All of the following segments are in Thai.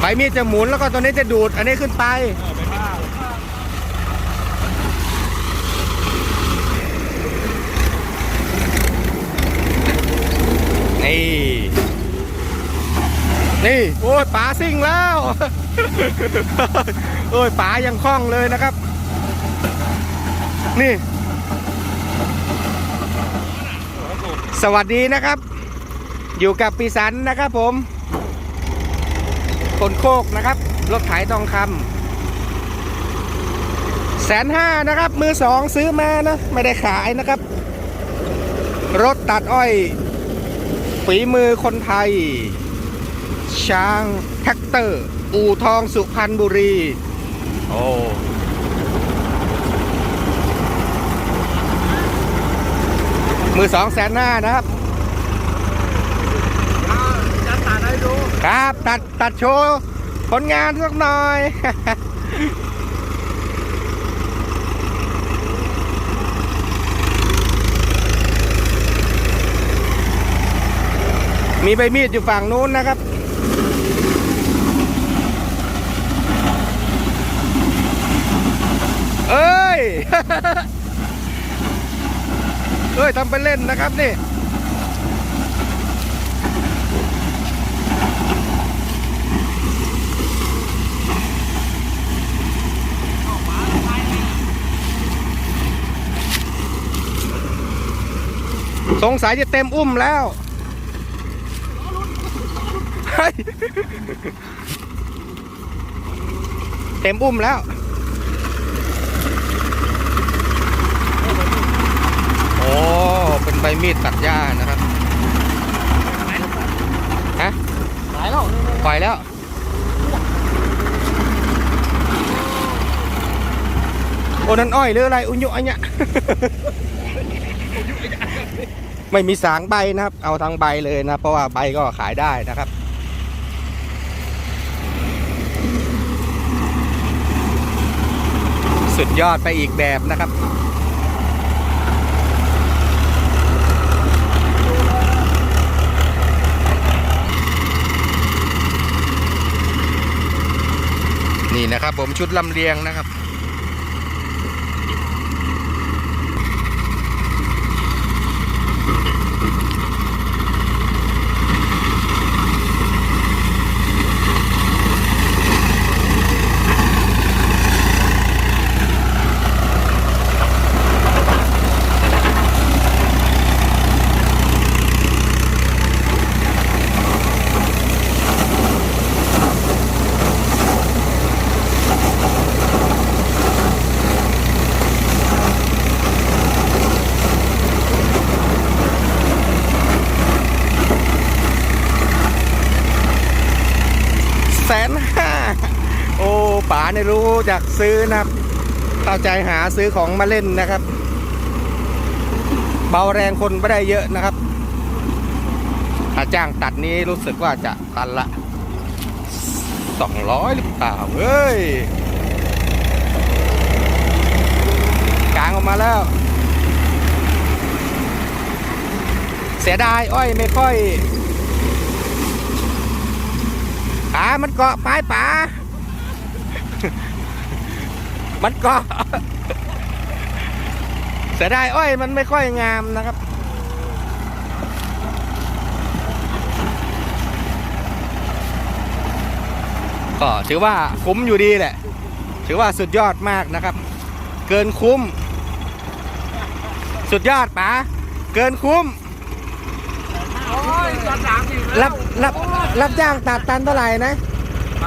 ใบมีดจะหมุนแล้วก็ตัวนี้จะดูด อันนี้ขึ้นไป นี่ นี่ โอ้ยป๋าซิ่งแล้ว โอ้ยป๋ายังคล่องเลยนะครับ นี่ สวัสดีนะครับ อยู่กับปีสันนะครับผม คนโคกนะครับ รถไถทองคำแสนห้านะครับ มือสองซื้อมานะ ไม่ได้ขายนะครับ รถตัดอ้อย ฝีมือคนไทย ช้างแท็กเตอร์ อู่ทองสุพรรณบุรี โอ้มือสองแสนห้านะครับ จะตัดให้ดู ครับตัดตัดโชว์ผลงานสักหน่อย มีใบมีดอยู่ฝั่งนู้นนะครับเอ้ย เอ้ยทำไปเล่นนะครับนี่ สงสัยจะเต็มอุ้มแล้วเฮ้ยเต็มอุ้มแล้ว โอ้ เป็นใบมีดตัดหญ้านะครับ ฮะหายแล้วปล่อยแล้ว โอ้ นั่นอ้อยหรืออะไร อุญยุอันเนี้ย ไม่มีสางใบนะครับ เอาทั้งใบเลยนะ เพราะว่าใบก็ขายได้นะครับสุดยอดไปอีกแบบนะครับ นี่นะครับผมชุดลำเลียงนะครับ แสนห้าโอ้ ป๋าเนี่ยรู้จากซื้อนะครับเข้าใจหาซื้อของมาเล่นนะครับ เบาแรงคนไม่ได้เยอะนะครับถ้าจ้างตัดนี้รู้สึกว่าจะตันละสองร้อยหรือเปล่าเฮ้ยกลางออกมาแล้ว เสียดายอ้อยไม่ค่อยป๋ามันเกาะปลายป๋า มันเกาะเสียดายอ้อยมันไม่ค่อยงามนะครับ ก็ถือว่าคุ้มอยู่ดีแหละ ถือว่าสุดยอดมากนะครับ เกินคุ้ม สุดยอดป๋าเกินคุ้มโอ้ยจะสามอีกรับรับรับจ้างตัดตันเท่าไหร่นะ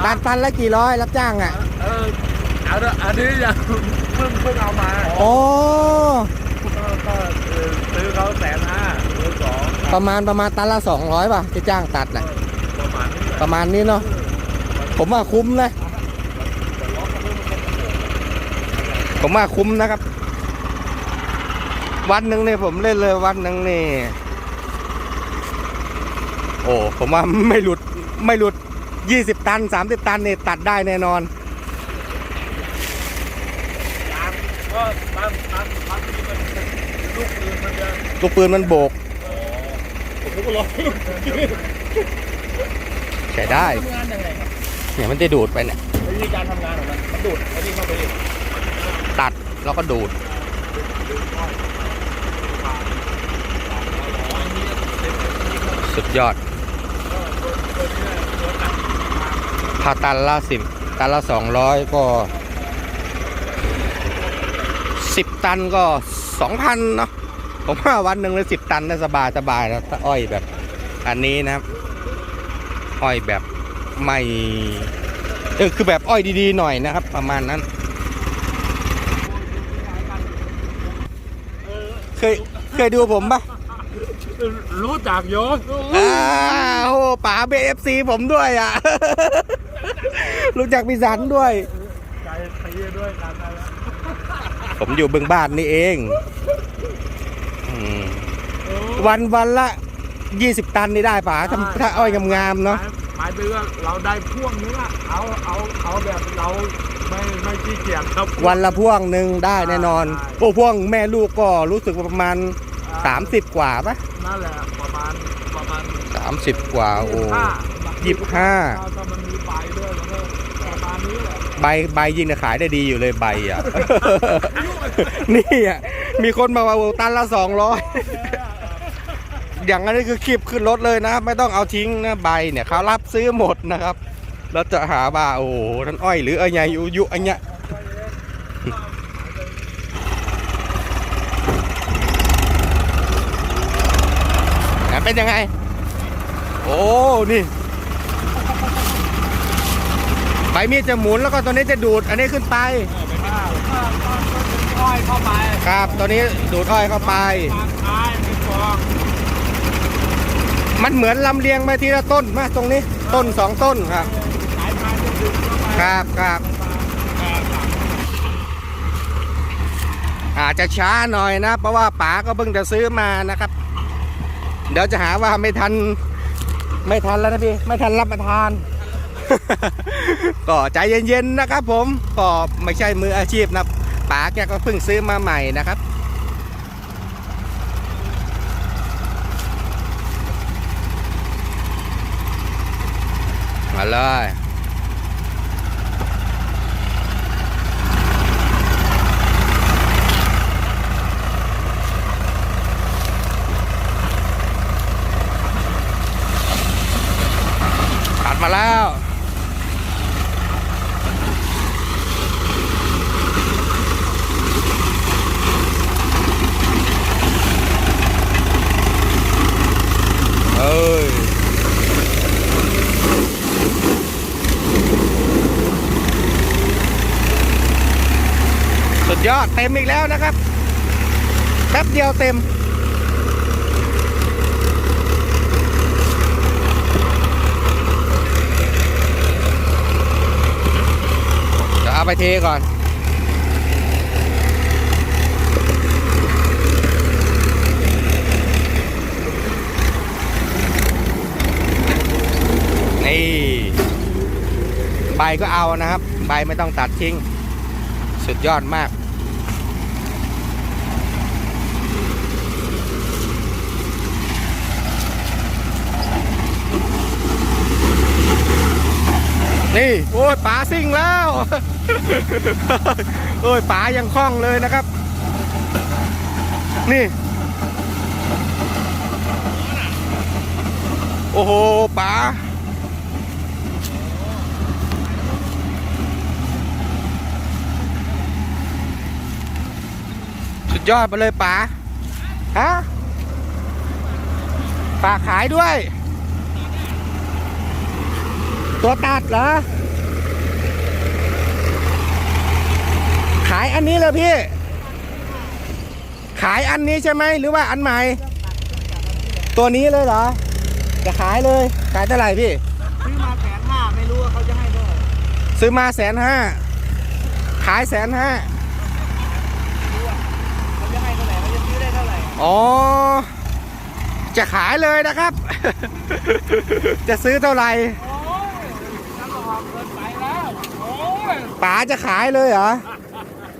ตัดตันละกี่ร้อย รับจ้างอะเออเอาเถอะอันนี้ยังเพิ่งเพิ่งเอามาโอ้ก็ก็เออซื้อเขาแสนห้าซื้อสองประมาณประมาณตันละสองร้อยป่ะที่จ้างตัดน่ะ ประมาณนี้ประมาณนี้เนาะ ผมว่าคุ้มนะ ผมว่าคุ้มนะครับ วันหนึ่งเนี่ยผมเล่นเลยวันหนึ่งนี่ โอ้ ผมว่าไม่หลุดไม่หลุดยี่สิบตันสามสิบตันเนี่ยตัดได้แน่นอน ยางก็บางบางบางทีมันลูกปืนมันจะ ลูกปืนมันโบกผมก็รอใช้ได้ทำงานยังไงครับเนี่ยมันจะดูดไปเนี่ยวิธีการทำงานของมันมันดูดไอ้นี่เข้าไปดิตัดแล้วก็ดูดสุดยอดถ้าตันละสิบตันละสองร้อยก็สิบตันก็สองพันเนาะ ผมว่าวันหนึ่งเลยสิบตันได้สบายสบายนะถ้าอ้อยแบบ อันนี้นะครับอ้อยแบบไม่เออคือแบบอ้อยดีๆหน่อยนะครับ ประมาณนั้น เคยเคยดูผมปะรู้จักโยนอ้าวโหป๋าเบฟซีผมด้วยอะ รู้จักพิสันด้วย ใจตีด้วยกันนะผมอยู่บึงบ้านนี่เองอืม วันวันละยี่สิบตันนี่ได้ป๋าถ้าถ้าอ้อยงามๆเนาะหมายถึงว่าเราได้พ่วงเนื้อเอาเอาเอาแบบเราไม่ไม่ขี้เกียจครับ วันละพ่วงหนึ่งได้แน่นอนโอ้พ่วงแม่ลูกก็รู้สึกว่าประมาณ30 กว่าปะ นั่นแหละประมาณประมาณ30กว่าโอ้ยี่สิบห้ายี่สิบห้าถ้ามันมีใบด้วยมันก็ประมาณนี้แหละใบใบยิงจะขายได้ดีอยู่เลยใบอะ นี่อะมีคนมาว่าโอ้ตันละสองร้อย อย่างนั้นคือคลิปขึ้นรถเลยนะครับ ไม่ต้องเอาทิ้งนะใบเนี่ยเขารับซื้อหมดนะครับแล้วจะหาว่าโอ้โหนั่นอ้อยหรืออะไรยุยุอันเนี้ยเป็นยังไง โอ้นี่ใบมีดจะหมุนแล้วก็ตัวนี้จะดูดอันนี้ขึ้นไปอ้อยเข้าไป ครับตัวนี้ดูดอ้อยเข้าไป ทางท้ายเป็นฟอง มันเหมือนลำเลียงมาทีละต้นมาตรงนี้ต้นสองต้นครับ ครับครับอาจจะช้าหน่อยนะ เพราะว่าป๋าก็เพิ่งจะซื้อมานะครับ เดี๋ยวจะหาว่าไม่ทัน ไม่ทันแล้วนะพี่ ไม่ทันรับประทาน ก็ใจเย็นๆนะครับผม ก็ไม่ใช่มืออาชีพนะป๋าแกก็เพิ่งซื้อมาใหม่นะครับ มาเลย ตัดมาแล้ว เอ้ย สุ ดเต็มอีกแล้วนะครับแป๊บเดียวเต็มเดี๋ยวเอาไปเทก่อนนี่ใบก็เอานะครับ ใบไม่ต้องตัดทิ้ง สุดยอดมาก นี่ โอ้ยป๋าซิ่งแล้ว โอ้ยป๋ายังคล่องเลยนะครับ นี่ โอ้โหป๋าสุดยอดไปเลยป๋าฮะป๋าขายด้วย ตัวตัดเหรอ ขายอันนี้เลยพี่ ขายอันนี้ใช่ไหมหรือว่าอันใหม่ ตัวนี้เลยเหรอ จะขายเลย ขายเท่าไหร่พี่ ซื้อมาแสนห้าไม่รู้ว่าเขาจะให้เท่าไหร่ซื้อมาแสนห้า ขายแสนห้าเขาจะให้เท่าไหร่เขาจะซื้อได้เท่าไหร่ อ๋อ จะขายเลยนะครับ จะซื้อเท่าไหร่ โอ้ยฉันหลอกเกินไปแล้วโอ้ย ป๋าจะขายเลยเหรอ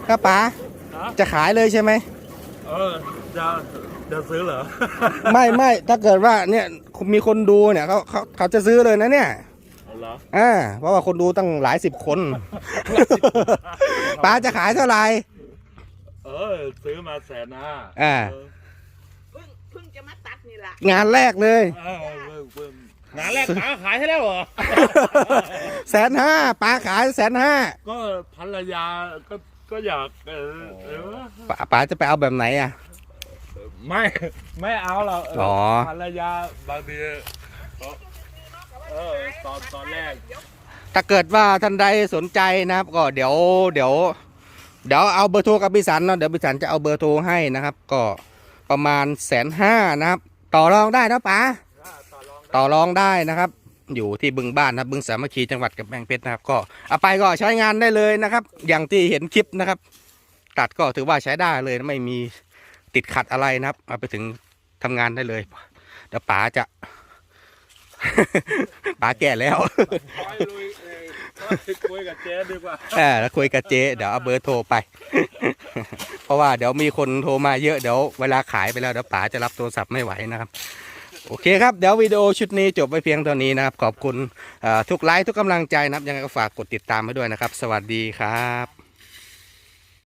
ครับป๋าฮะจะขายเลยใช่ไหมเออจะจะซื้อเหรอ ไม่ไม่ถ้าเกิดว่าเนี่ยมีคนดูเนี่ยเขาเขาเขาจะซื้อเลยนะเนี่ยเหเหรออ่าเพราะว่าคนดูตั้งหลายสิบคนป๋าจะขายเท่าไหร่เออซื้อมาแสนห้าอ่าเออเพิ่งเพิ่งจะมาตัดนี่แหละงานแรกเลยเออเพิ่มเพิ่ม งานแรกป๋าขายให้แล้วเหรอ แสนห้าป๋าขายแสนห้าก็ภรรยาก็ก็อยากเออเออป๋าป๋าจะไปเอาแบบไหนอะ ไม่ไม่เอาเราเอออ๋อภรรยาบางทีก็เออตอนตอนแรกถ้าเกิดว่าท่านใดสนใจนะครับ ก็เดี๋ยวเดี๋ยว เดี๋ยวเอาเบอร์โทรกับพี่สันเนาะเดี๋ยวพี่สันจะเอาเบอร์โทรให้นะครับ ก็ประมาณแสนห้านะครับ ต่อรองได้นะป๋า ต่อรองต่อรองได้นะครับ อยู่ที่บึงบ้านนะครับบึงสามัคคีจังหวัดกำแพงเพชรนะครับ ก็เอาไปก็ใช้งานได้เลยนะครับ อย่างที่เห็นคลิปนะครับ ตัดก็ถือว่าใช้ได้เลยไม่มีติดขัดอะไรนะครับ เอาไปถึงทำงานได้เลยเดี๋ยวป๋าจะ ป๋าแก่แล้วไปลุยเองคุยกับเจ๊ดีกว่าเออแล้วคุยกับเจ๊เดี๋ยวเอาเบอร์โทรไป เพราะว่าเดี๋ยวมีคนโทรมาเยอะเดี๋ยวเวลาขายไปแล้วเดี๋ยวป๋าจะรับโทรศัพท์ไม่ไหวนะครับ โอเคครับ เดี๋ยววิดีโอชุดนี้จบไปเพียงเท่านี้นะครับ ขอบคุณทุกไลค์ทุกกำลังใจนะครับ ยังไงก็ฝากกดติดตามให้ด้วยนะครับ สวัสดีครับ